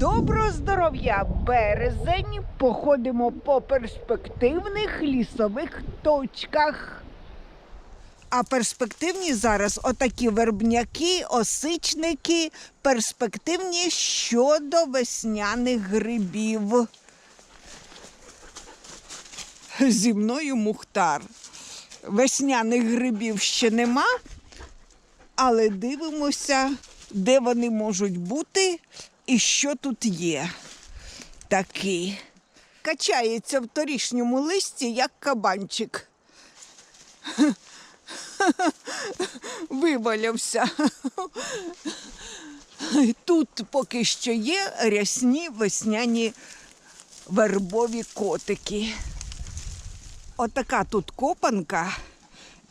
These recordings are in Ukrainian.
Доброго здоров'я! Березень. Походимо по перспективних лісових точках. А перспективні зараз отакі вербняки, осичники, перспективні щодо весняних грибів. Зі мною Мухтар. Весняних грибів ще нема, але дивимося, де вони можуть бути і що тут є. Такий. Качається в торішньому листі, як кабанчик. Вивалявся. Тут поки що є рясні весняні вербові котики. Отака тут копанка,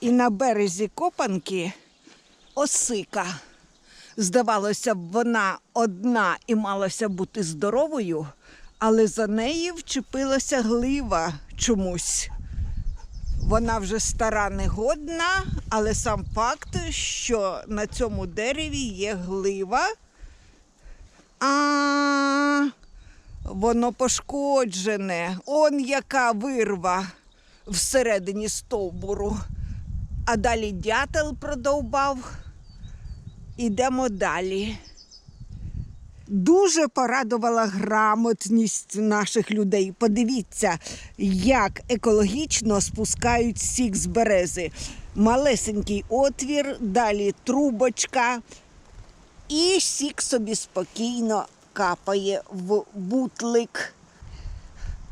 і на березі копанки осика. Здавалося б, вона одна і малася бути здоровою, але за неї вчепилася глива чомусь. Вона вже стара негодна, але сам факт, що на цьому дереві є глива. А воно пошкоджене. Он яка вирва всередині стовбуру. А далі дятел продовбав. Ідемо далі. Дуже порадувала грамотність наших людей. Подивіться, як екологічно спускають сік з берези. Малесенький отвір, далі трубочка, і сік собі спокійно капає в бутлик.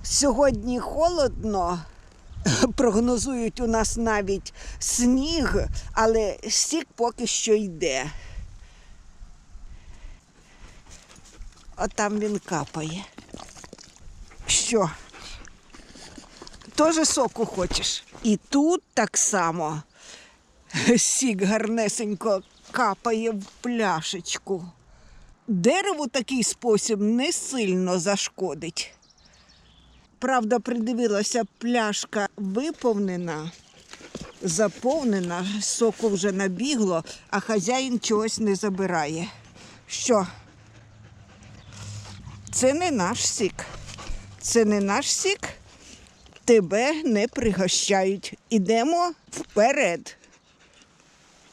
Сьогодні холодно, прогнозують у нас навіть сніг, але сік поки що йде. Отам він капає. Що? Тоже соку хочеш? І тут так само сік гарнесенько капає в пляшечку. Дереву такий спосіб не сильно зашкодить. Правда, придивилася, пляшка виповнена, заповнена, соку вже набігло, а хазяїн чогось не забирає. Що? Це не наш сік. Це не наш сік. Тебе не пригощають. Ідемо вперед.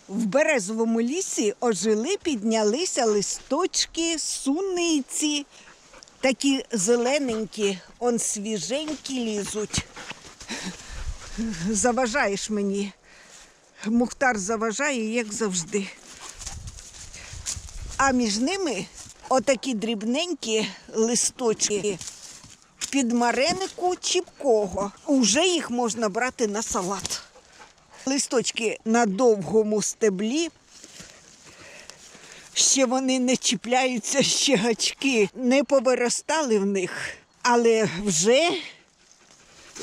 В березовому лісі ожили, піднялися листочки, суниці, такі зелененькі, он свіженькі лізуть. Заважаєш мені. Мухтар заважає, як завжди. А між ними отакі дрібненькі листочки підмаренику чіпкого. Уже їх можна брати на салат. Листочки на довгому стеблі. Ще вони не чіпляються, ще гачки не повиростали в них, але вже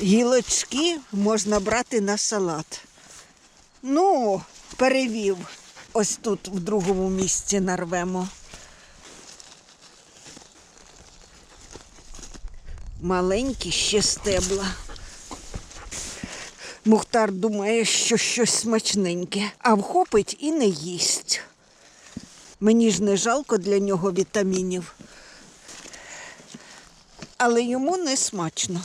гілочки можна брати на салат. Ну, перевів. Ось тут в другому місці нарвемо. Маленькі ще стебла. Мухтар думає, що щось смачненьке, а вхопить і не їсть. Мені ж не жалко для нього вітамінів. Але йому не смачно.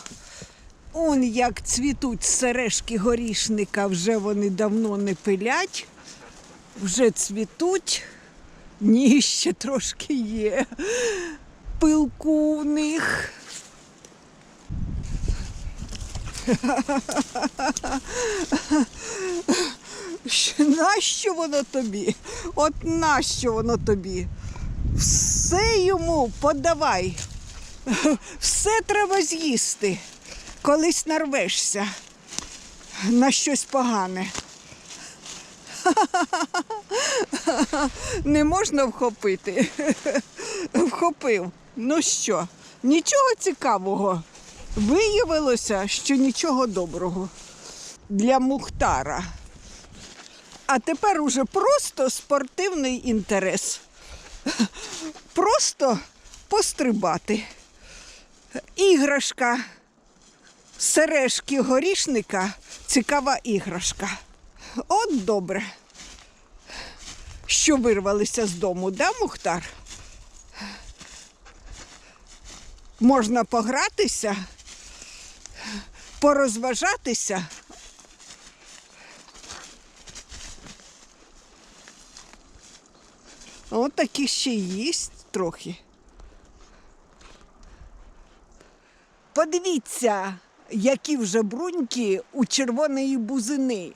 Он як цвітуть сережки горішника, вже вони давно не пилять, вже цвітуть. Ні, ще трошки є. Пилку в них. Що- Нащо воно тобі? От нащо воно тобі? Все йому подавай. Все треба з'їсти. Колись нарвешся на щось погане. Не можна вхопити. Вхопив. Ну що, нічого цікавого. Виявилося, що нічого доброго для Мухтара. А тепер уже просто спортивний інтерес. Просто пострибати. Іграшка сережки горішника цікава іграшка. От добре. Що вирвалися з дому, да, Мухтар? можна погратися, порозважатися. От такі ще їсть трохи. Подивіться, які вже бруньки у червоної бузини.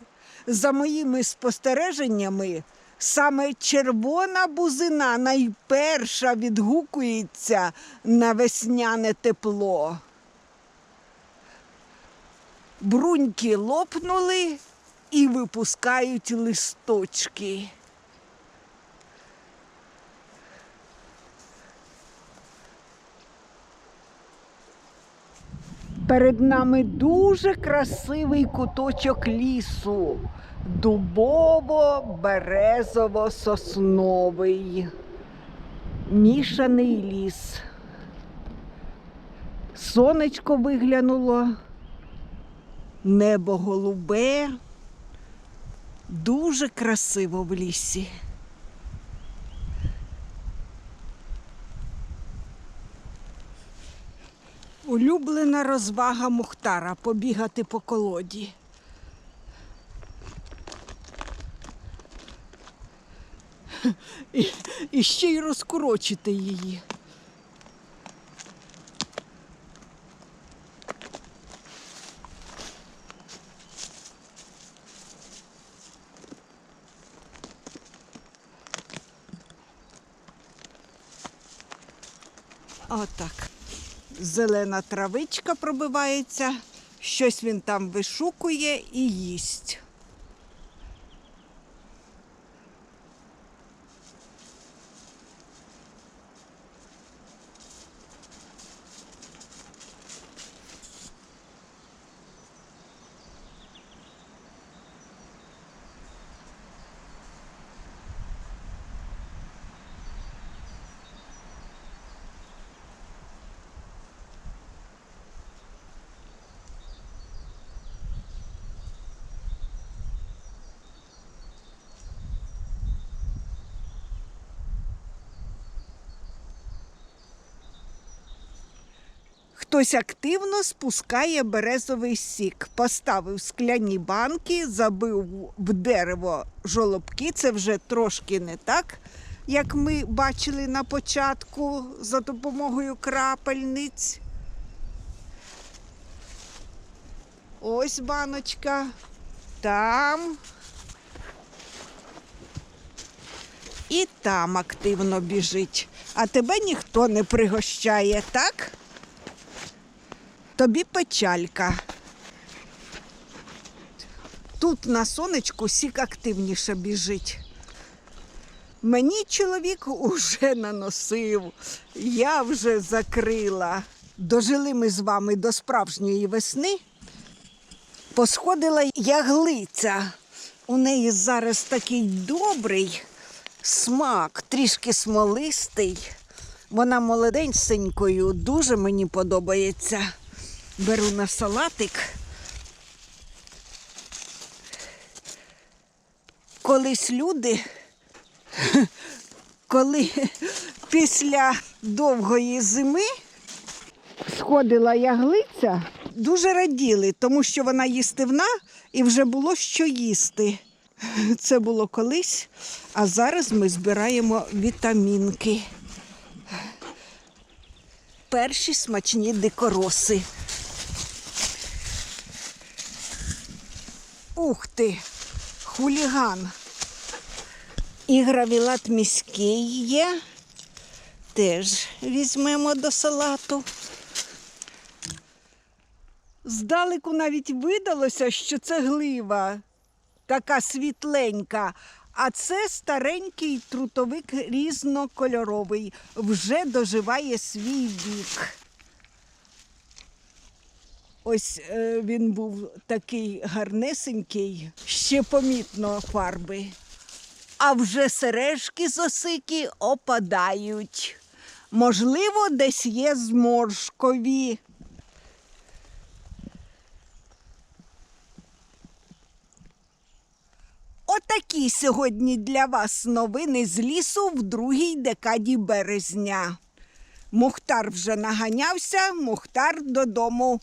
За моїми спостереженнями, саме червона бузина найперша відгукується на весняне тепло. Бруньки лопнули і випускають листочки. Перед нами дуже красивий куточок лісу. Дубово-березово-сосновий. Мішаний ліс. Сонечко виглянуло, небо голубе. Дуже красиво в лісі. Улюблена розвага Мухтара побігати по колоді. І, і ще й розкорочити її. Отак. Зелена травичка пробивається, щось він там вишукує і їсть. Хтось активно спускає березовий сік, поставив скляні банки, забив в дерево жолобки. Це вже трошки не так, як ми бачили на початку за допомогою крапельниць. Ось баночка. Там. І там активно біжить. А тебе ніхто не пригощає, так? Тобі печалька. Тут на сонечку сік активніше біжить. Мені чоловік уже наносив, я вже закрила. Дожили ми з вами до справжньої весни. Посходила яглиця. У неї зараз такий добрий смак, трішки смолистий. Вона молоденькою, дуже мені подобається. Беру на салатик. Колись люди, коли після довгої зими сходила яглиця, дуже раділи, тому що вона їстивна і вже було що їсти. Це було колись, а зараз ми збираємо вітамінки. Перші смачні дикороси. Ух ти, хуліган. І гравілат міський є. Теж візьмемо до салату. Здалеку навіть видалося, що це глива, така світленька. А це старенький трутовик різнокольоровий, вже доживає свій вік. Ось е, він був такий гарнесенький, ще помітно фарби. А вже сережки з осики опадають. Можливо, десь є зморшкові. Отакі сьогодні для вас новини з лісу в другій декаді березня. Мухтар вже наганявся, Мухтар додому.